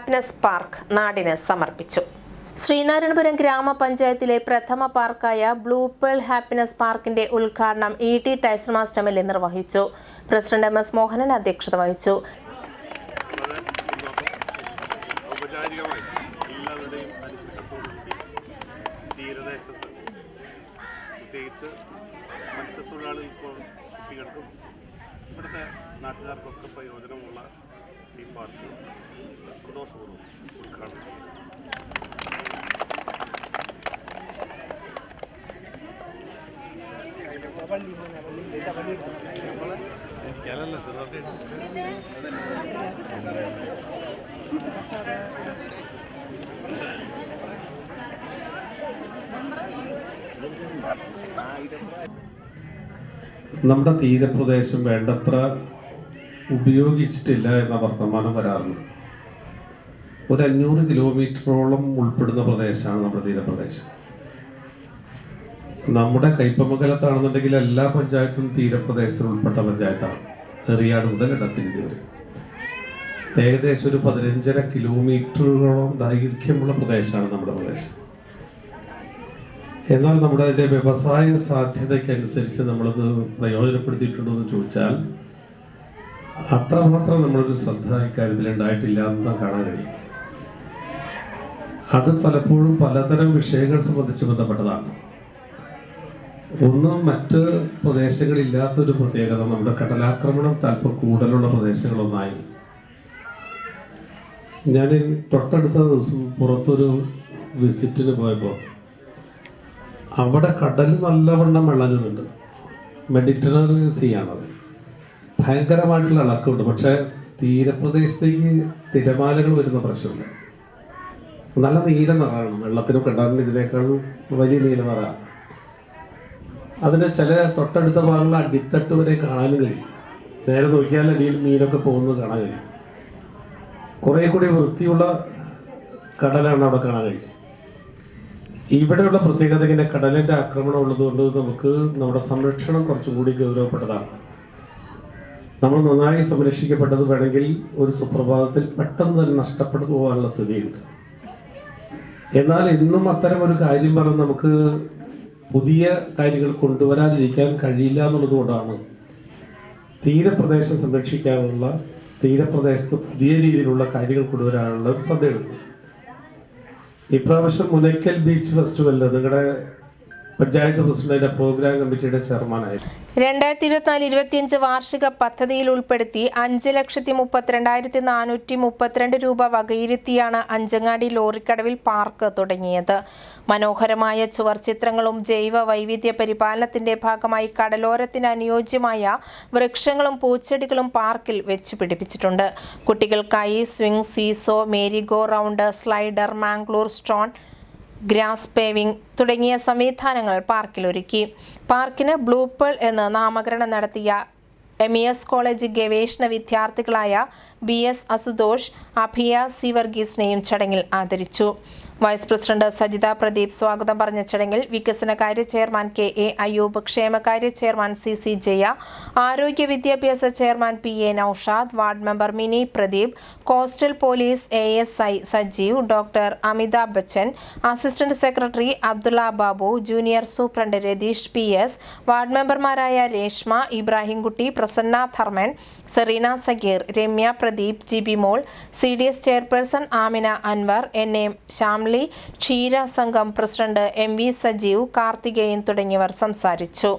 Happiness park നാടിന് സമർപ്പിച്ചു. ശ്രീനാരായണപുരം ഗ്രാമപഞ്ചായത്തിലെ പ്രഥമ പാർക്കായ ബ്ലൂ പേൾ ഹാപ്പിനെസ് പാർക്കിന്റെ ഉദ്ഘാടനം ഇ ടി ടൈസൺ എ നിർവഹിച്ചു. പ്രസിഡന്റ് എം എസ് മോഹനൻ അധ്യക്ഷത വഹിച്ചു. തീരദേശത്ത് പ്രത്യേകിച്ച് മത്സ്യത്തൊഴിലാളികൾക്കും കുട്ടികൾക്കും ഇവിടുത്തെ നാട്ടുകാർക്കൊക്കെ പ്രയോജനമുള്ള ഈ പാർക്ക് സന്തോഷപൂർവം ഉദ്ഘാടനം എനിക്കല്ല ചെറുതായിട്ട് നമ്മുടെ തീരപ്രദേശം വേണ്ടത്ര ഉപയോഗിച്ചിട്ടില്ല എന്ന വർത്തമാനം വരാറുണ്ട്. ഒരു അഞ്ഞൂറ് കിലോമീറ്ററോളം ഉൾപ്പെടുന്ന പ്രദേശമാണ് നമ്മുടെ തീരപ്രദേശം. നമ്മുടെ കൈപ്പമംഗലത്താണെന്നുണ്ടെങ്കിൽ എല്ലാ പഞ്ചായത്തും തീരപ്രദേശത്തിൽ ഉൾപ്പെട്ട പഞ്ചായത്താണ്. എറിയാട് മുതൽ ഇടത്തിരി ഏകദേശം ഒരു പതിനഞ്ചര കിലോമീറ്ററുകളോളം ദൈർഘ്യമുള്ള പ്രദേശമാണ് നമ്മുടെ പ്രദേശം. എന്നാൽ നമ്മുടെ അതിന്റെ വ്യവസായ സാധ്യതയ്ക്കനുസരിച്ച് നമ്മളത് പ്രയോജനപ്പെടുത്തിയിട്ടുണ്ടോ എന്ന് ചോദിച്ചാൽ അത്രമാത്രം നമ്മളൊരു ശ്രദ്ധ ഇക്കാര്യത്തിൽ ഉണ്ടായിട്ടില്ല എന്ന് കാണാൻ കഴിയും. അത് പലപ്പോഴും പലതരം വിഷയങ്ങൾ സംബന്ധിച്ച് ബന്ധപ്പെട്ടതാണ്. ഒന്ന് മറ്റ് പ്രദേശങ്ങളില്ലാത്തൊരു പ്രത്യേകത. നമ്മുടെ കടലാക്രമണം താല്പര്യം കൂടുതലുള്ള പ്രദേശങ്ങളൊന്നായി. ഞാൻ തൊട്ടടുത്ത ദിവസം പുറത്തൊരു വിസിറ്റിന് പോയപ്പോൾ അവിടെ കടൽ നല്ലവണ്ണം ഇളകുന്നുണ്ട്. മെഡിറ്ററേനിയൻ സീ ആണത് ഭയങ്കരമായിട്ടുള്ള ഇളക്കമുണ്ട്. പക്ഷേ തീരപ്രദേശത്തേക്ക് തിരമാലകൾ വരുന്ന പ്രശ്നമില്ല. നല്ല നീല നിറമാണ്. വെള്ളത്തിനും കടലിന് ഇതിനേക്കാളും വലിയ നീല നിറ. അതിന് ചില തൊട്ടടുത്ത ഭാഗങ്ങൾ അടിത്തട്ട് വരെ കാണാനും കഴിയും. നേരെ നോക്കിയാൽ അടിയിൽ മീനൊക്കെ പോകുന്നത് കാണാൻ കഴിയും. കുറേ കൂടി വൃത്തിയുള്ള കടലാണ് അവിടെ കാണാൻ കഴിയും ഇവിടെയുള്ള പ്രത്യേകത ഇങ്ങനെ കടലിന്റെ ആക്രമണം ഉള്ളതുകൊണ്ട് നമുക്ക് നമ്മുടെ സംരക്ഷണം കുറച്ചുകൂടി ഗൗരവപ്പെട്ടതാണ്. നമ്മൾ നന്നായി സംരക്ഷിക്കപ്പെട്ടത് വേണമെങ്കിൽ ഒരു സുപ്രഭാതത്തിൽ പെട്ടെന്ന് തന്നെ നഷ്ടപ്പെട്ടു പോകാനുള്ള സ്ഥിതിയുണ്ട്. എന്നാൽ ഇന്നും അത്തരം ഒരു കാര്യം പറഞ്ഞ് നമുക്ക് പുതിയ കാര്യങ്ങൾ കൊണ്ടുവരാതിരിക്കാൻ കഴിയില്ല എന്നുള്ളതുകൊണ്ടാണ് തീരപ്രദേശം സംരക്ഷിക്കാനുള്ള തീരപ്രദേശത്ത് പുതിയ രീതിയിലുള്ള കാര്യങ്ങൾ കൊണ്ടുവരാനുള്ള ഒരു ശ്രദ്ധ എടുക്കുന്നത് ഇപ്രാവശ്യം മുനക്കൽ ബീച്ച് ഫെസ്റ്റിവലിൽ നിങ്ങളുടെ പഞ്ചായത്ത് പ്രസിഡന്റ് പ്രോഗ്രാം കമ്മിറ്റിയുടെ ചെയർമാനായിരുന്നു രണ്ടായിരത്തി ഇരുപത്തിനാല് ഇരുപത്തിയഞ്ച് വാർഷിക പദ്ധതിയിൽ ഉൾപ്പെടുത്തി അഞ്ച് ലക്ഷത്തി മുപ്പത്തിരണ്ടായിരത്തി നാനൂറ്റി മുപ്പത്തിരണ്ട് രൂപ വകയിരുത്തിയാണ് അഞ്ചങ്ങാടി ലോറിക്കടവിൽ പാർക്ക് തുടങ്ങിയത്. മനോഹരമായ ചുവർച്ചിത്രങ്ങളും ജൈവ വൈവിധ്യ പരിപാലനത്തിന്റെ ഭാഗമായി കടലോരത്തിന് അനുയോജ്യമായ വൃക്ഷങ്ങളും പൂച്ചെടികളും പാർക്കിൽ വെച്ചു പിടിപ്പിച്ചിട്ടുണ്ട്. കുട്ടികൾക്കായി swing seesaw merry go round slider Mangalore stone grass paving തുടങ്ങിയ സംവിധാനങ്ങൾ പാർക്കിൽ ഒരുക്കി. പാർക്കിന് പേൾ എന്ന് നാമകരണം നടത്തിയ എം ഇ എസ് കോളേജ് ഗവേഷണ വിദ്യാർത്ഥികളായ B S Asutosh Abhiya C വർഗീസിനെയും ചടങ്ങിൽ ആദരിച്ചു. വൈസ് പ്രസിഡന്റ് സജിത പ്രദീപ് സ്വാഗതം പറഞ്ഞ ചടങ്ങിൽ വികസനകാര്യ ചെയർമാൻ കെ എ അയ്യൂബ് ക്ഷേമകാര്യ ചെയർമാൻ സി സി ജയ ആരോഗ്യ വിദ്യാഭ്യാസ chairman P A Naushad ward member Mini Pradeep coastal police A S I Sajeev doctor Amitabh Bachchan assistant secretary Abdulla Babu junior superintendent Ratheesh P S ward മെമ്പർമാരായ Reshma Ibrahimkutty Prasanna Dharman Sereena Sageer Ramya Pradeep Jibi Mol C D S chairperson Amina Anwar N M Shyamli ക്ഷീര സംഘം president M V Sajeev Karthikeyan തുടങ്ങിയവർ സംസാരിച്ചു.